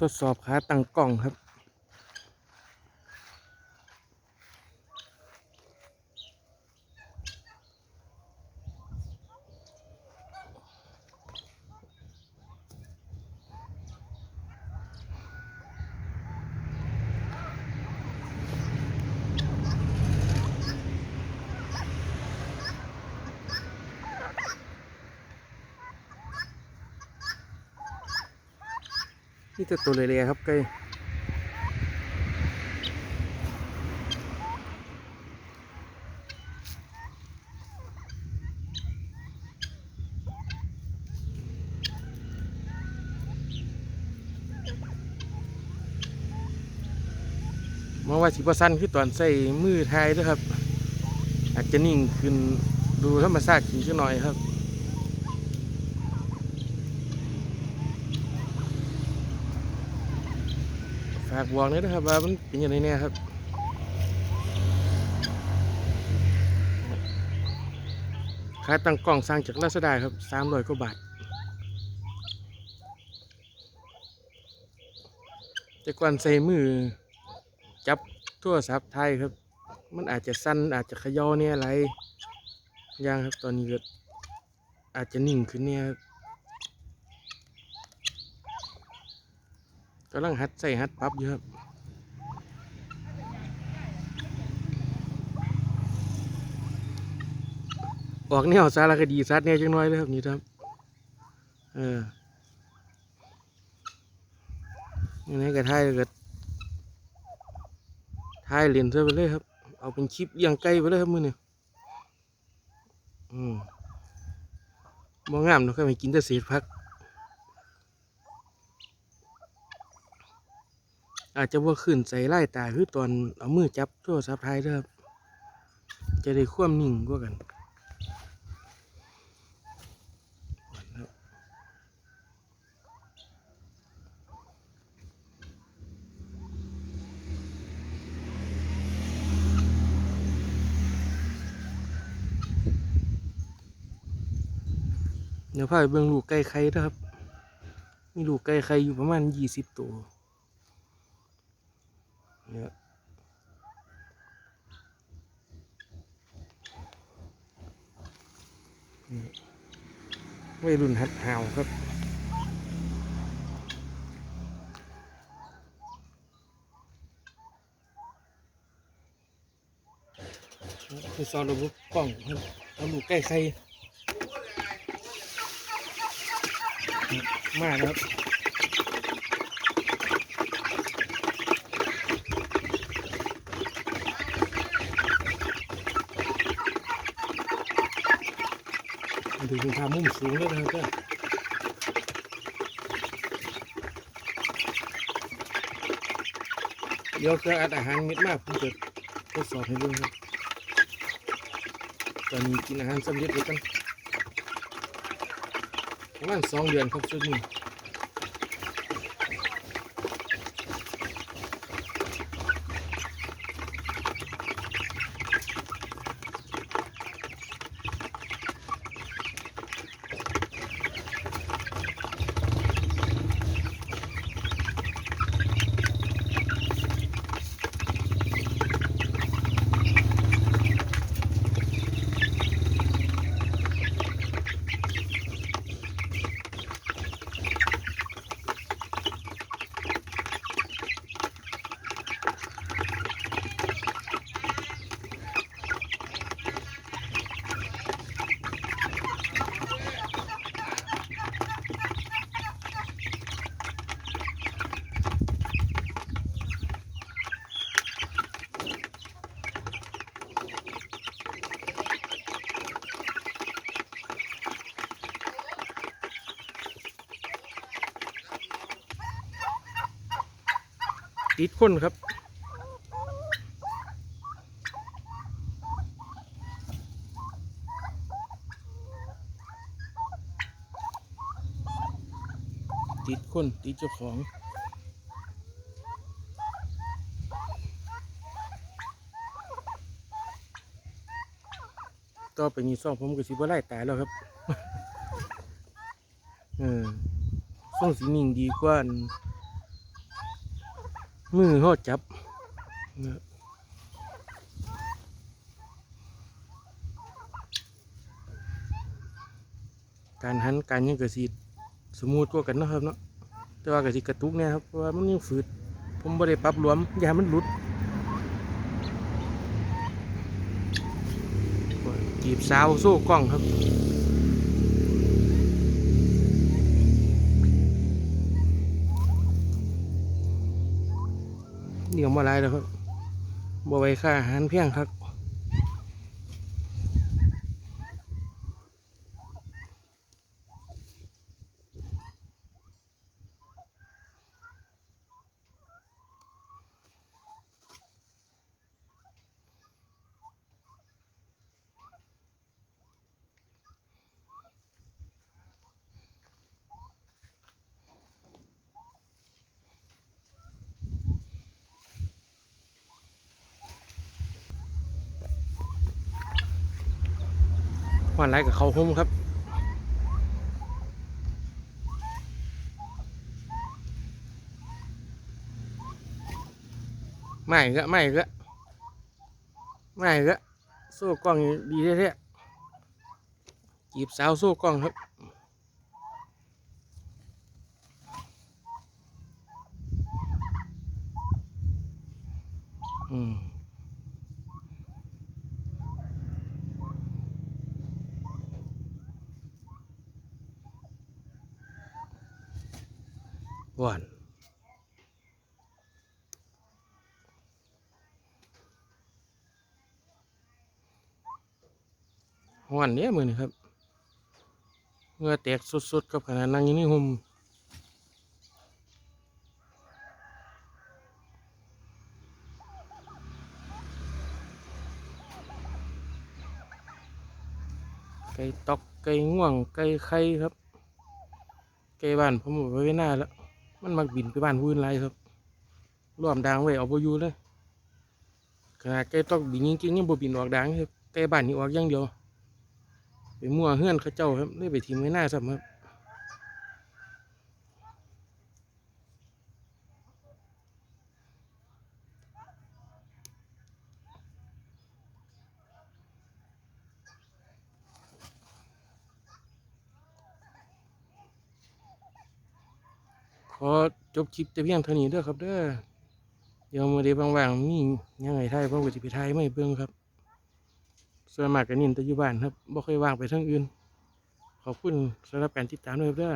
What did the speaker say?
ทดสอบขาตั้งกล้องครับ นี่จะตัวเลยๆครับไก่มาว่าสิบสั้นคือตอนใส่มือไทยด้วยครับ อาจจะนิ่งขึ้นดูธรรมชาติขึ้นสักหน่อยครับ ฝากบอกเลยนะครับว่ามันเป็นอย่างไรเนี่ยครับขายตั้งกล่องสร้างจากลาซาด้าครับสามร้อยกว่าบาท แต่ก่อนใส่มือ จับทั่วศัพท์ไทยครับ มันอาจจะสั้นอาจจะขยอเนี่ยอะไรย่างครับตอนนี้ก็อาจจะนิ่งขึ้นเนี่ยครับ กำลังหัดใส่หัดปรับอยู่ครับออกแนวสารคดีสัตว์แนวจังน้อยเลยครับนี่ครับเออยังไงก็ถ่ายก็ถ่ายเหรียญซะไปเลยครับ เอาเป็นคลิปเลี้ยงไก่ไปเลยครับมือนี่ยอืมมองามเนาะครับให้กินแต่เศษผัก อาจจะว่าขึ้นใส่ไล่ตาคือตอนเอามือจับโทรศัพท์ไทยเด้อจะได้ควมนิ่งกว่ากันเดี๋ยวพาไปเบิ่งลูกไก่ไข่เด้อครับ มีลูกไก่ไข่อยู่ประมาณยี่สิบตัว เนี่ยวัยรุ่นหัดหาวครับคือซอนระบบกล้องครับเอาลูกใกล้ใครมากครับ ดูคุณทามุมสูงเลยนะเจ้าเดี๋ยวจะอัดอาหารเม็ดมากผมจะทดสอบให้ดูครับตอนนี้กินอาหารสำเร็จแล้วกันประมาณสองเดือนครับชุดนี้ ติดคนครับติดคนติดเจ้าของต่อไปนี้ซ่องผมก็สิบไล่ตายแล้วครับ เออซ่องสีนิ่งดีกว่าน มือเขาจับนะครับการหันการยังกระสีสมูทกว่ากันเนาะครับเนาะแต่ว่ากระสีกระตุกเนี่ยครับเพราะว่ามันยังฝืด ผมบ่ได้ปรับรวมอย่าให้มันหลุดจีบสาวสู้กล้องครับ เดี๋ยวมาไล่แล้วครับบ่ไว้ค่าอาหารเพียงครับ วานไรกับเขาหุ้มครับไม่ก็ไม่ก็ไม่ก็สู้กล้องดีแท้ๆจีบสาวสู้กล้องครับอืม วานหวานเนี้ยมือนี่ครับเหงื่อแตกสุดๆกับขนาดนั่งอยู่นี่ห่มไก่ตอกไก่ง่วงไก่ไข่ครับไก่บ้านผมเอาไว้หน้าแล้ว มันมักบินไปบ้านผู้อื่นไรครับรวมดังไว้เอาไปอยู่เลยขนาดไก่ตอกบินจริงๆยังบ่บินออกดังครับไก่บ้านนี่ออกอย่างเดียวไปมั่วเฮือนเขาเจ้าครับเลยไปทีมไว้หน้าซ้ำครับ ขอจบคลิปแต่เพียงเท่านี้เด้อครับเด้อเดี๋ยวมาเดี๋ยวว่างๆมียังไงไทยผมก็จะไปไทยไม่เบิ่งครับ ส่วนมากกันินแต่อยู่บ้านครับบ่เคยว่างไปทางอื่น ขอบคุณสำหรับการติดตามด้วยครับเด้อ